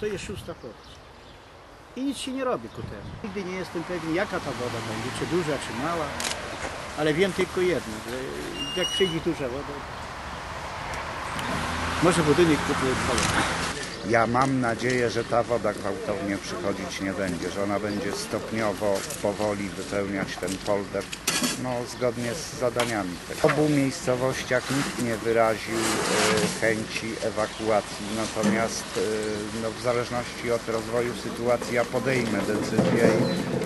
To jest szósta pomoc. I nic się nie robi ku temu. Nigdy nie jestem pewien, jaka ta woda będzie, czy duża, czy mała. Ale wiem tylko jedno, że jak przyjdzie duża woda, może budynek kupię odpalony. Ja mam nadzieję, że ta woda gwałtownie przychodzić nie będzie, że ona będzie stopniowo, powoli wypełniać ten polder, no, zgodnie z zadaniami. W obu miejscowościach nikt nie wyraził e, chęci ewakuacji, natomiast e, no, w zależności od rozwoju sytuacji ja podejmę decyzję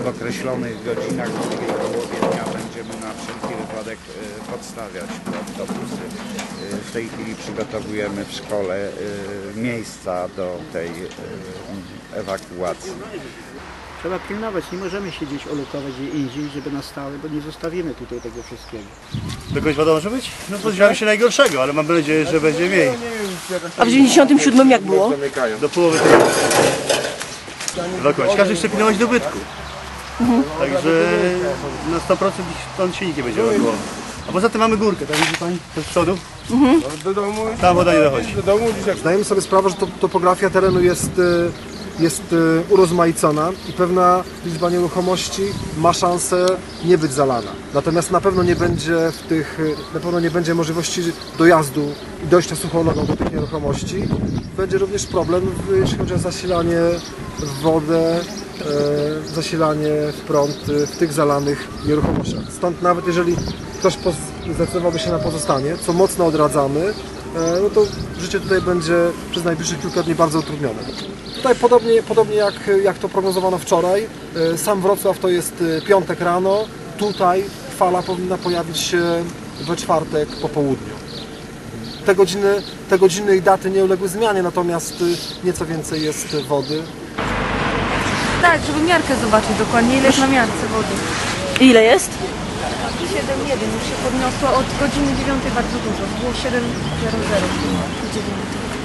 i w określonych godzinach w drugiej połowie dnia będziemy na wszelki wypadek e, podstawiać autobusy. E, W tej chwili przygotowujemy w szkole e, do tej e, ewakuacji. Trzeba pilnować, nie możemy siedzieć olukować gdzie indziej, żeby na stałe, bo nie zostawimy tutaj tego wszystkiego. Dokądź woda może być? No spodziewamy się najgorszego, ale mamy nadzieję, że będzie mniej. A w 97 jak było? Do połowy tego. Dokądź. Każdy chce pilnować dobytku. Także na 100% ton się nikt nie będzie ewakuował. A poza tym mamy górkę, tam widzi pani? To z przodu? Do domu, Tam woda nie dochodzi. do domu dzisiaj Zdajemy sobie sprawę, że to, topografia terenu jest, e, jest e, urozmaicona i pewna liczba nieruchomości ma szansę nie być zalana. Natomiast na pewno nie będzie w tych, e, na pewno nie będzie możliwości dojazdu i dojścia suchą nogą do tych nieruchomości. Będzie również problem, jeśli chodzi o zasilanie w wodę, e, zasilanie w prąd w tych zalanych nieruchomościach. Stąd nawet jeżeli ktoś zdecydowałby się na pozostanie, co mocno odradzamy, e, no to życie tutaj będzie przez najbliższych kilka dni bardzo utrudnione. Tutaj podobnie, podobnie jak, jak to prognozowano wczoraj, e, sam Wrocław to jest e, piątek rano, tutaj fala powinna pojawić się we czwartek po południu. Te godziny, te godziny i daty nie uległy zmianie, natomiast nieco więcej jest wody. Tak, żeby miarkę zobaczyć dokładnie, ile jest na miarce wody. Ile jest? 7,1 już się podniosło od godziny 9 bardzo dużo. Było 7,00 9.